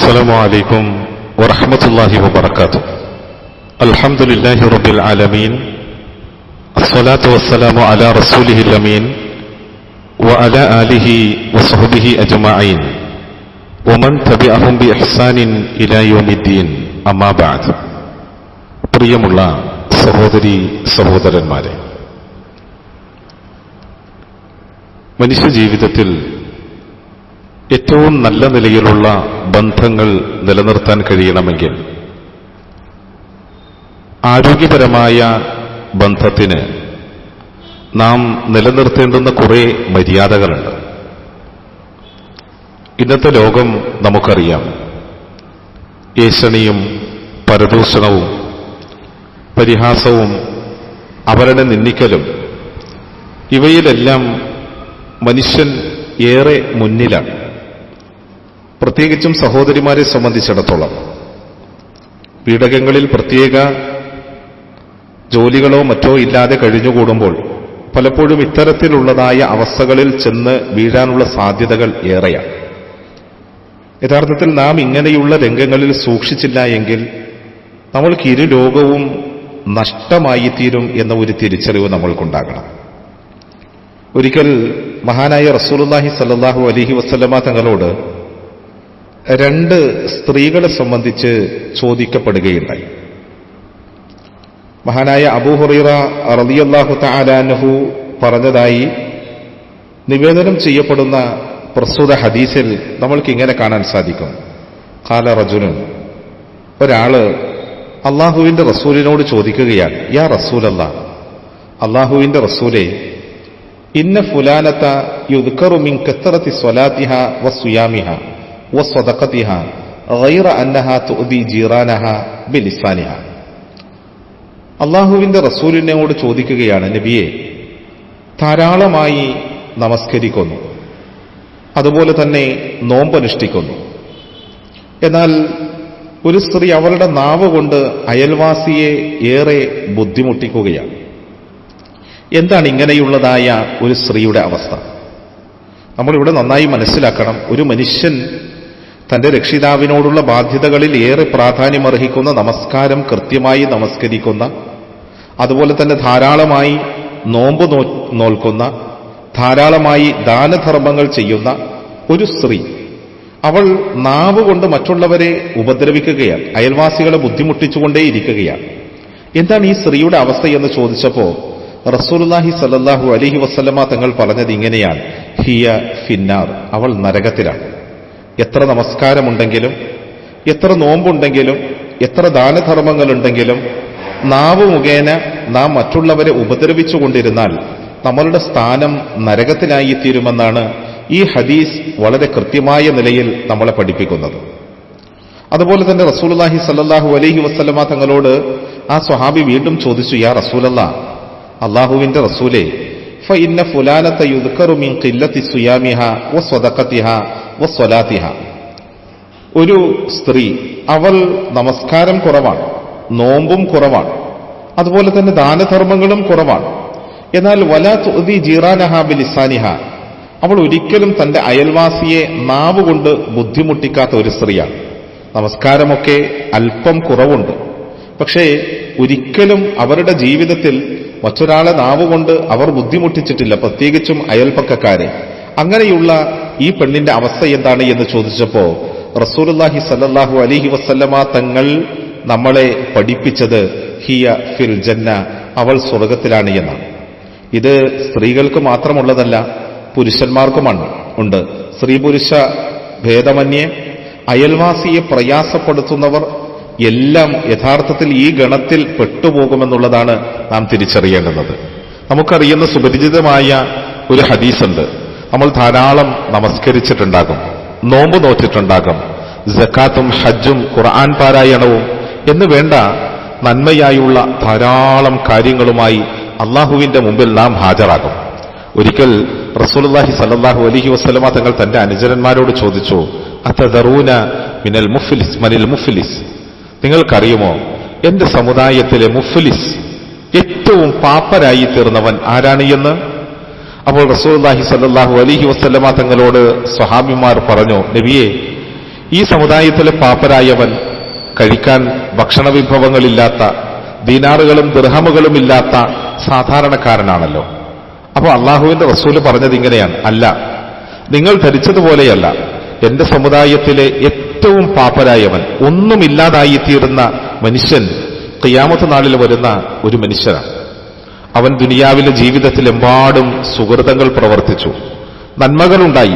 السلام عليكم ورحمة الله وبركاته الحمد لله رب العالمين الصلاة والسلام على رسوله الأمين وعلى آله وصحبه أجمعين ومن تبعهم بإحسان إلى يوم الدين أما بعد പ്രിയമുള്ള സഹോദരി സഹോദരന്മാരെ മനുഷ്യജീവിതത്തിൽ ഏറ്റവും നല്ല നിലയിലുള്ള ബന്ധങ്ങൾ നിലനിർത്താൻ കഴിയണമെങ്കിൽ ആരോഗ്യപരമായ ബന്ധത്തിന് നാം നിലനിർത്തേണ്ടുന്ന കുറേ മര്യാദകളുണ്ട്. ഇന്നത്തെ ലോകം നമുക്കറിയാം. ഏഷണിയും പരദൂഷണവും പരിഹാസവും അവരുടെ നിന്ദിക്കലും ഇവയിലെല്ലാം മനുഷ്യൻ ഏറെ മുന്നിലാണ്. പ്രത്യേകിച്ചും സഹോദരിമാരെ സംബന്ധിച്ചിടത്തോളം പീഡകങ്ങളിൽ പ്രത്യേക ജോലികളോ മറ്റോ ഇല്ലാതെ കഴിഞ്ഞുകൂടുമ്പോൾ പലപ്പോഴും ഇത്തരത്തിലുള്ളതായ അവസ്ഥകളിൽ ചെന്ന് വീഴാനുള്ള സാധ്യതകൾ ഏറെയാണ്. യഥാർത്ഥത്തിൽ നാം ഇങ്ങനെയുള്ള രംഗങ്ങളിൽ സൂക്ഷിച്ചില്ല എങ്കിൽ നമ്മൾക്ക് ഇരു ലോകവും നഷ്ടമായിത്തീരും എന്ന ഒരു തിരിച്ചറിവ് നമ്മൾക്കുണ്ടാകണം. ഒരിക്കൽ മഹാനായ റസൂലുല്ലാഹി സല്ലാഹു അലഹി വസ്ലമ തങ്ങളോട് രണ്ട് സ്ത്രീകളെ സംബന്ധിച്ച് ചോദിക്കപ്പെടുകയുണ്ടായി. മഹാനായ അബൂഹുറൈറ റളിയല്ലാഹു താലാനഹു പറഞ്ഞതായി നിവേദനം ചെയ്യപ്പെടുന്ന പ്രസ്തുത ഹദീസിൽ നമ്മൾക്ക് ഇങ്ങനെ കാണാൻ സാധിക്കും. കാല റജുനൻ ഒരാൾ അള്ളാഹുവിന്റെ റസൂലിനോട് ചോദിക്കുകയാണ് യാ റസൂലല്ല അള്ളാഹുവിന്റെ റസൂലെ ഇന്ന ഫുലാനത്ത യുദ്ധറുമിൻ മിൻ കത്തറത്തി സ്വലാത്തിഹ വ സുയാമിഹ غير أنها تؤذي جيرانها بلسانها അള്ളാഹുവിന്റെ റസൂലിനോട് ചോദിക്കുകയാണ് നബിയെ ധാരാളമായി നമസ്കരിക്കുന്നു. അതുപോലെ തന്നെ നോമ്പനുഷ്ഠിക്കുന്നു. എന്നാൽ ഒരു സ്ത്രീ അവളുടെ നാവ് കൊണ്ട് അയൽവാസിയെ ഏറെ ബുദ്ധിമുട്ടിക്കുകയാണ്. എന്താണ് ഇങ്ങനെയുള്ളതായ ഒരു സ്ത്രീയുടെ അവസ്ഥ? നമ്മളിവിടെ നന്നായി മനസ്സിലാക്കണം. ഒരു മനുഷ്യൻ തന്റെ രക്ഷിതാവിനോടുള്ള ബാധ്യതകളിൽ ഏറെ പ്രാധാന്യമർഹിക്കുന്ന നമസ്കാരം കൃത്യമായി നമസ്കരിക്കുന്ന അതുപോലെ തന്നെ ധാരാളമായി നോമ്പ് നോ നോൽക്കുന്ന ധാരാളമായി ദാനധർമ്മങ്ങൾ ചെയ്യുന്ന ഒരു സ്ത്രീ. അവൾ നാവ് കൊണ്ട് മറ്റുള്ളവരെ ഉപദ്രവിക്കുകയാണ്. അയൽവാസികളെ ബുദ്ധിമുട്ടിച്ചുകൊണ്ടേ ഇരിക്കുകയാണ്. എന്താണ് ഈ സ്ത്രീയുടെ അവസ്ഥ എന്ന് ചോദിച്ചപ്പോ റസൂലുല്ലാഹി സല്ലാഹു അലഹി വസ്ലമ തങ്ങൾ പറഞ്ഞത് ഇങ്ങനെയാണ്. ഹിയ ഫിന്നാർ. അവൾ നരകത്തിലാണ്. എത്ര നമസ്കാരമുണ്ടെങ്കിലും എത്ര നോമ്പുണ്ടെങ്കിലും എത്ര ദാനധർമ്മങ്ങളുണ്ടെങ്കിലും നാവ് മുഖേന നാം മറ്റുള്ളവരെ ഉപദ്രവിച്ചുകൊണ്ടിരുന്നാൽ നമ്മളുടെ സ്ഥാനം നരകത്തിലായി തീരുമെന്നാണ് ഈ ഹദീസ് വളരെ കൃത്യമായ നിലയിൽ നമ്മളെ പഠിപ്പിക്കുന്നത്. അതുപോലെ തന്നെ റസൂലുല്ലാഹി സല്ലാഹു അലഹി വസ്ലമ തങ്ങളോട് ആ സ്വഹാബി വീണ്ടും ചോദിച്ചു യാ റസൂലല്ല അള്ളാഹുവിന്റെ റസൂലെ ഫഇന്ന ഫുലാനത്ത യുദ്ക്കറു മിൻ ഖില്ലത്തി സുയാമിഹ വ സ്വദഖത്തിഹ വ സ്വലാത്തിഹ ഒരു സ്ത്രീ അവൾ നമസ്കാരം കുറവാണ് നോമ്പും കുറവാണ് അതുപോലെ തന്നെ ദാനധർമ്മങ്ങളും കുറവാണ്. എന്നാൽ വലാ തുതി ജീറാനഹ ബിലിസാനിഹ അവൾ ഒരിക്കലും തന്റെ അയൽവാസിയെ നാവ് കൊണ്ട് ബുദ്ധിമുട്ടിക്കാത്ത ഒരു സ്ത്രീയാണ്. നമസ്കാരമൊക്കെ അല്പം കുറവുണ്ട്. പക്ഷേ ഒരിക്കലും അവരുടെ ജീവിതത്തിൽ മറ്റൊരാളെ നാവുകൊണ്ട് അവർ ബുദ്ധിമുട്ടിച്ചിട്ടില്ല പ്രത്യേകിച്ചും അയൽപ്പക്കക്കാരെ. അങ്ങനെയുള്ള ഈ പെണ്ണിന്റെ അവസ്ഥ എന്താണ് എന്ന് ചോദിച്ചപ്പോ റസൂലുല്ലാഹി സല്ലാഹു അലിഹി വസല്ലമ തങ്ങൾ നമ്മളെ പഠിപ്പിച്ചത് ഹിയ ഫിൽ ജന്ന അവൾ സ്വർഗത്തിലാണ് എന്നാണ്. ഇത് സ്ത്രീകൾക്ക് മാത്രമുള്ളതല്ല പുരുഷന്മാർക്കുമാണ്. ഉണ്ട്. സ്ത്രീ പുരുഷ ഭേദമന്യേ അയൽവാസിയെ പ്രയാസപ്പെടുത്തുന്നവർ എല്ലാം യഥാർത്ഥത്തിൽ ഈ ഗണത്തിൽ പെട്ടുപോകുമെന്നുള്ളതാണ് നാം തിരിച്ചറിയേണ്ടുന്നത്. നമുക്കറിയുന്ന സുപരിചിതമായ ഒരു ഹദീസുണ്ട്. നമ്മൾ ധാരാളം നമസ്കരിച്ചിട്ടുണ്ടാകും നോമ്പ് നോറ്റിട്ടുണ്ടാകും ജക്കാത്തും ഹജ്ജും ഖുർആൻ പാരായണവും എന്ന് വേണ്ട നന്മയായുള്ള ധാരാളം കാര്യങ്ങളുമായി അള്ളാഹുവിന്റെ മുമ്പിൽ നാം ഹാജരാകും. ഒരിക്കൽ റസൂൽഹി സല്ലാഹു അലഹി വസ്ലമ തങ്ങൾ തന്റെ അനുചരന്മാരോട് ചോദിച്ചു അത്തദറൂന മിനൽ മുഫ്ലിസ് മനിൽ മുഫ്ലിസ്? നിങ്ങൾക്കറിയുമോ എന്റെ സമുദായത്തിലെ മുഫ്ലിസ് ഏറ്റവും പാപ്പരായി തീർന്നവൻ ആരാണ് എന്ന്? അപ്പോൾ റസൂല്ലാഹി സല്ലാഹു അലഹി വസ്ലമ തങ്ങളോട് സ്വഹാബിമാർ പറഞ്ഞു നബിയെ ഈ സമുദായത്തിലെ പാപ്പരായവൻ കഴിക്കാൻ ഭക്ഷണ വിഭവങ്ങളില്ലാത്ത ദീനാറുകളും ദൃഹമുകളും ഇല്ലാത്ത സാധാരണക്കാരനാണല്ലോ. അപ്പോൾ അള്ളാഹുവിന്റെ റസൂൽ പറഞ്ഞത് ഇങ്ങനെയാണ്. അല്ല നിങ്ങൾ ധരിച്ചതുപോലെയല്ല എന്റെ സമുദായത്തിലെ ഏറ്റവും പാപ്പരായവൻ ഒന്നുമില്ലാതായിത്തീരുന്ന മനുഷ്യൻ ഖിയാമത്ത് നാളിൽ വരുന്ന ഒരു മനുഷ്യനാണ്. അവൻ ദുനിയാവിലെ ജീവിതത്തിലെമ്പാടും സുഹൃതങ്ങൾ പ്രവർത്തിച്ചു. നന്മകളുണ്ടായി.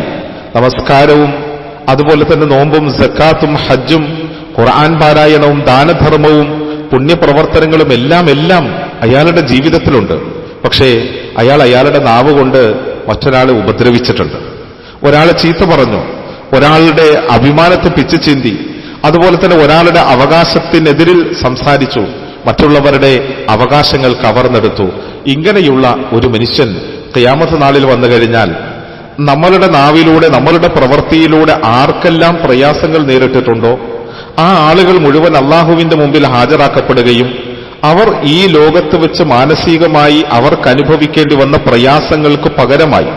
നമസ്കാരവും അതുപോലെ തന്നെ നോമ്പും സക്കാത്തും ഹജ്ജും ഖുർആൻ പാരായണവും ദാനധർമ്മവും പുണ്യപ്രവർത്തനങ്ങളും എല്ലാം എല്ലാം അയാളുടെ ജീവിതത്തിലുണ്ട്. പക്ഷേ അയാൾ അയാളുടെ നാവ് കൊണ്ട് മറ്റൊരാളെ ഉപദ്രവിച്ചിട്ടുണ്ട്. ഒരാളെ ചീത്ത പറഞ്ഞു. ഒരാളുടെ അഭിമാനത്തെ പിച്ചു ചീന്തി. അതുപോലെ തന്നെ ഒരാളുടെ അവകാശത്തിനെതിരിൽ സംസാരിച്ചു. മറ്റുള്ളവരുടെ അവകാശങ്ങൾ കവർന്നെടുത്തു. ഇങ്ങനെയുള്ള ഒരു മനുഷ്യൻ കയാമത്ത് നാളിൽ വന്നു കഴിഞ്ഞാൽ നമ്മളുടെ നാവിലൂടെ നമ്മളുടെ പ്രവൃത്തിയിലൂടെ ആർക്കെല്ലാം പ്രയാസങ്ങൾ നേരിട്ടിട്ടുണ്ടോ? ആ ആളുകൾ മുഴുവൻ അള്ളാഹുവിന്റെ മുമ്പിൽ ഹാജരാക്കപ്പെടുകയും അവർ ഈ ലോകത്ത് വെച്ച് മാനസികമായി അവർക്ക് അനുഭവിക്കേണ്ടി വന്ന പ്രയാസങ്ങൾക്ക് പകരമായി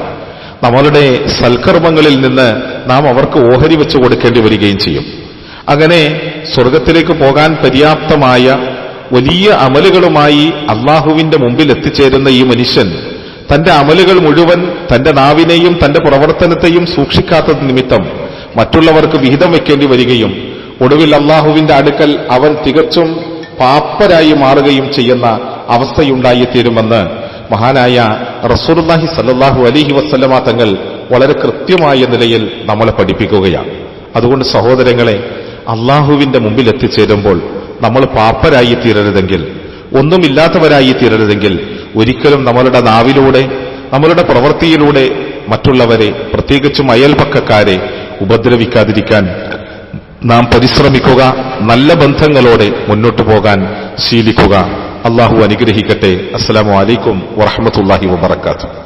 നമ്മളുടെ സൽക്കർമ്മങ്ങളിൽ നിന്ന് നാം അവർക്ക് ഓഹരി വെച്ച് കൊടുക്കേണ്ടി വരികയും ചെയ്യും. അങ്ങനെ സ്വർഗത്തിലേക്ക് പോകാൻ പര്യാപ്തമായ വലിയ അമലുകളുമായി അള്ളാഹുവിന്റെ മുമ്പിൽ എത്തിച്ചേരുന്ന ഈ മനുഷ്യൻ തന്റെ അമലുകൾ മുഴുവൻ തന്റെ നാവിനെയും തന്റെ പ്രവർത്തനത്തെയും സൂക്ഷിക്കാത്തത് നിമിത്തം മറ്റുള്ളവർക്ക് വിഹിതം വെക്കേണ്ടി വരികയും ഒടുവിൽ അള്ളാഹുവിന്റെ അടുക്കൽ അവൻ തികച്ചും പാപ്പരായി മാറുകയും ചെയ്യുന്ന അവസ്ഥയുണ്ടായിത്തീരുമെന്ന് മഹാനായ റസൂർലാഹി സല്ലാഹു അലിഹി വസ്ലമ തങ്ങൾ വളരെ കൃത്യമായ നിലയിൽ നമ്മളെ പഠിപ്പിക്കുകയാണ്. അതുകൊണ്ട് സഹോദരങ്ങളെ അള്ളാഹുവിന്റെ മുമ്പിൽ എത്തിച്ചേരുമ്പോൾ നമ്മൾ പാപ്പരായി തീരരുതെങ്കിൽ ഒന്നുമില്ലാത്തവരായി തീരരുതെങ്കിൽ ഒരിക്കലും നമ്മളുടെ നാവിലൂടെ നമ്മളുടെ പ്രവൃത്തിയിലൂടെ മറ്റുള്ളവരെ പ്രത്യേകിച്ചും അയൽപക്കക്കാരെ ഉപദ്രവിക്കാതിരിക്കാൻ നാം പരിശ്രമിക്കുക നല്ല ബന്ധങ്ങളോടെ മുന്നോട്ടു പോകാൻ ശീലിക്കുക. അള്ളാഹു അനുഗ്രഹിക്കട്ടെ. അസ്സാം അലൈക്കും വറഹമത്തല്ലാഹി വബർക്കാത്തു